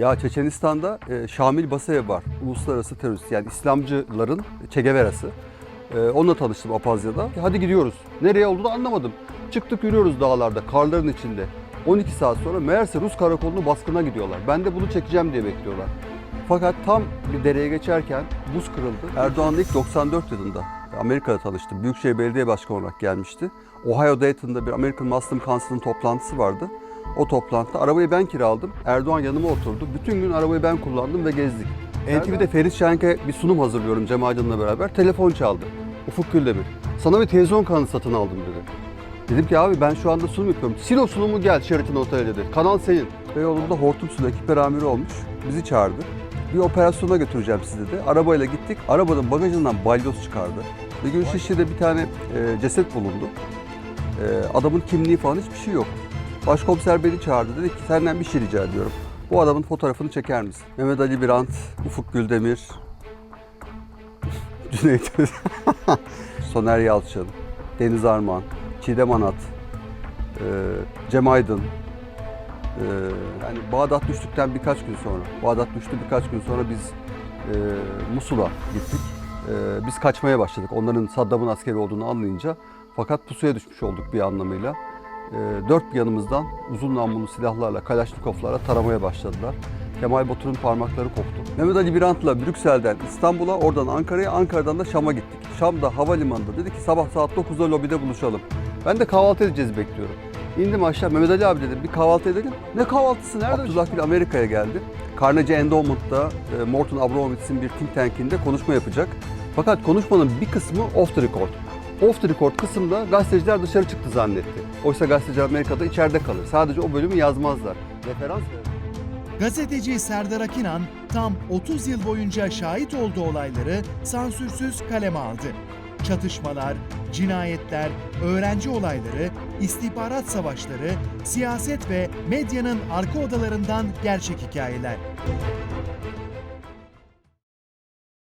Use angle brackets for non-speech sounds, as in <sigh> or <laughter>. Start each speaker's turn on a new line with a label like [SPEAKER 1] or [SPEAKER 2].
[SPEAKER 1] Ya Çeçenistan'da e, Şamil Basayev var. Uluslararası terörist yani İslamcıların Che Guevara'sı. E, onunla tanıştım Apazya'da. Hadi gidiyoruz. Nereye olduğunu anlamadım. Çıktık yürüyoruz dağlarda, karların içinde. 12 saat sonra meğerse Rus karakolunu baskına gidiyorlar. Ben de bunu çekeceğim diye bekliyorlar. Fakat tam bir dereye geçerken buz kırıldı. Erdoğan ilk 94 yılında Amerika'da tanıştım. Büyükşehir Belediye Başkanı olarak gelmişti. Ohio Dayton'da bir American Muslim Council'ın toplantısı vardı. O toplantıda arabayı ben kiraladım. Erdoğan yanıma oturdu. Bütün gün arabayı ben kullandım ve gezdik. NTV'de Ferit Şenk'e bir sunum hazırlıyorum Cem Aydın'la beraber. Telefon çaldı. Ufuk Güldemir. Sana bir televizyon kanalı satın aldım dedi. Dedim ki abi ben şu anda sunum yapıyorum. Silo sunumu gel Sheraton Otel dedi. Kanal senin. Beyoğlu'nda Hortum Su'da ekip amiri olmuş. Bizi çağırdı. Bir operasyona götüreceğim sizi dedi. Arabayla gittik. Arabanın bagajından balyoz çıkardı. Bir gün Şişli'de bir tane e, ceset bulundu. E, adamın kimliği falan hiçbir şey yok. Başkomiser beni çağırdı. Dedi ki senden bir şey rica ediyorum. Bu adamın fotoğrafını çeker misin? Mehmet Ali Birant, Ufuk Güldemir, <laughs> Cüneyt <laughs> Soner Yalçın, Deniz Arman, Çiğdem Anat, e, Cem Aydın. E, yani Bağdat düştükten birkaç gün sonra, Bağdat düştü birkaç gün sonra biz e, Musul'a gittik. E, biz kaçmaya başladık onların Saddam'ın askeri olduğunu anlayınca. Fakat pusuya düşmüş olduk bir anlamıyla. E, dört bir yanımızdan uzun namlulu silahlarla, Kalaşnikovlarla taramaya başladılar. Kemal Batur'un parmakları koptu. Mehmet Ali Birant'la Brüksel'den İstanbul'a, oradan Ankara'ya, Ankara'dan da Şam'a gittik. Şam'da havalimanında dedi ki sabah saat 9'da lobide buluşalım. Ben de kahvaltı edeceğiz bekliyorum. İndim aşağı Mehmet Ali abi dedim bir kahvaltı edelim. Ne kahvaltısı nerede? Abdullah Gül Amerika'ya geldi. Carnegie Endowment'da e, Morton Abramovitz'in bir think tank'inde konuşma yapacak. Fakat konuşmanın bir kısmı off the record. Off the record kısımda gazeteciler dışarı çıktı zannetti. Oysa gazeteciler Amerika'da içeride kalır. Sadece o bölümü yazmazlar. Referans verir.
[SPEAKER 2] Gazeteci Serdar Akinan tam 30 yıl boyunca şahit olduğu olayları sansürsüz kaleme aldı. Çatışmalar, cinayetler, öğrenci olayları, istihbarat savaşları, siyaset ve medyanın arka odalarından gerçek hikayeler.